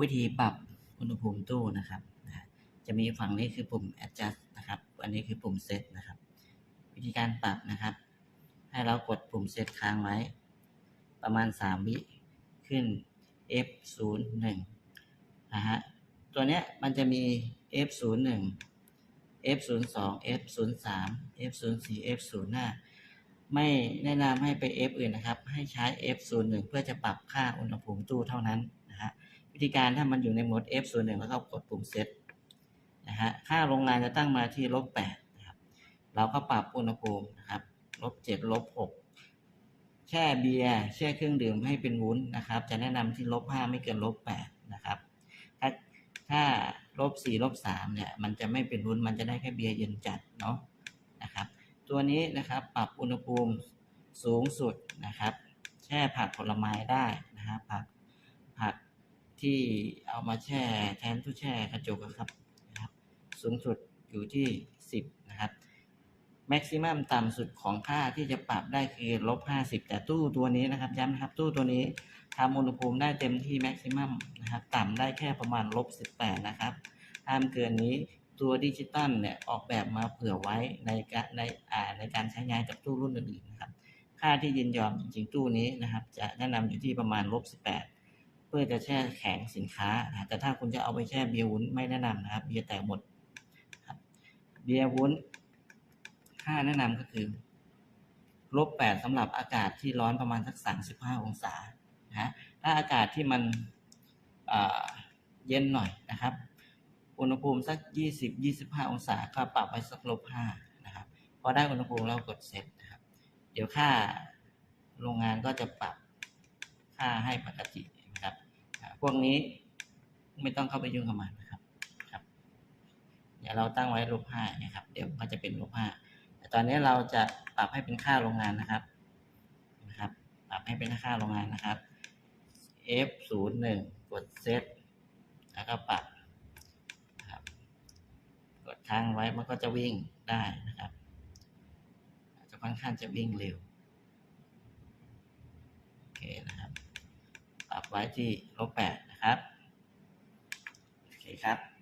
วิธีปรับอุณหภูมิตู้นะครับ จะมีฝั่งนี้คือปุ่ม adjust นะครับ อันนี้คือปุ่ม set นะครับ วิธีการปรับนะครับ ให้เรากดปุ่ม set ค้างไว้ ประมาณ 3 วิ ขึ้น F 0 1นะฮะ ตัวเนี้ยมันจะมี F 0 1 F 0 2 F 0 3 F 0 4 F 0 5ไม่แนะนำให้ไป F อื่นนะครับ ให้ใช้ F 0 1เพื่อจะปรับค่าอุณหภูมิตู้เท่านั้น วิธีการถ้ามันอยู่ในโหมด F 0 1แล้วก็กดปุ่ม set นะฮะค่าโรงงานจะตั้งมาที่ลบ8นะครับเราก็ปรับอุณหภูมินะครับลบ7ลบ6แช่เบียร์แช่เครื่องดื่มให้เป็นวุ้นนะครับ จะแนะนำที่ลบ5ไม่เกินลบ8นะครับถ้าถ้าลบ4ลบ3เนี่ยมันจะไม่เป็นวุ้นมันจะได้แค่เบียร์เย็นจัดเนาะนะครับ ตัวนี้นะครับปรับอุณหภูมิสูงสุดนะครับ แช่ผักผลไม้ได้นะครับผักผัก ที่เอามาแช่แทนตู้แช่กระจกอะครับนะครับ สูงสุดอยู่ที่ 10 นะครับแม็กซิมัมต่ำสุดของค่าที่จะปรับได้คือลบ50 แต่ตู้ตัวนี้นะครับย้ำนะครับ ตู้ตัวนี้ทำอุณหภูมิได้เต็มที่แม็กซิมัมนะครับ ต่ำได้แค่ประมาณลบ18 นะครับห้ามเกินนี้ตัวดิจิตอลเนี่ยออกแบบมาเผื่อไว้ในการในอ่าในการใช้งานกับตู้รุ่นอื่นๆนะครับ ค่าที่ยินยอมจริงๆตู้นี้นะครับ จะแนะนำอยู่ที่ประมาณลบ18 เพื่อจะแช่แข็งสินค้านะแต่ถ้าคุณจะเอาไปแช่เบียร์วุ้นไม่แนะนำนะครับ เบียร์แตกหมดครับเบียร์วุ้นค่าแนะนำก็คือลบแปดสำหรับอากาศที่ร้อนประมาณสักสามสิบห้าองศานะถ้าอากาศที่มันเย็นหน่อยนะครับ อุณหภูมิสักยี่สิบยี่สิบห้าองศาก็ปรับไปสักลบห้านะครับ พอได้อุณหภูมิเรากดเซตนะครับ เดี๋ยวค่าโรงงานก็จะปรับค่าให้ปกติ พวกนี้ไม่ต้องเข้าไปยุ่งกับมันนะครับครับ เดี๋ยวเราตั้งไว้ลบห้านะครับ เดี๋ยวก็จะเป็นลบห้าแต่ตอนนี้เราจะปรับให้เป็นค่าโรงงานนะครับนะครับ ปรับให้เป็นค่าโรงงานนะครับ F ศูนย์หนึ่งกดเซตแล้วก็ปรับนะครับ กดค้างไว้มันก็จะวิ่งได้นะครับจะค่อนข้างจะวิ่งเร็วโอเคนะ ปรับไว้ที่ลบแปดนะครับ โอเคครับ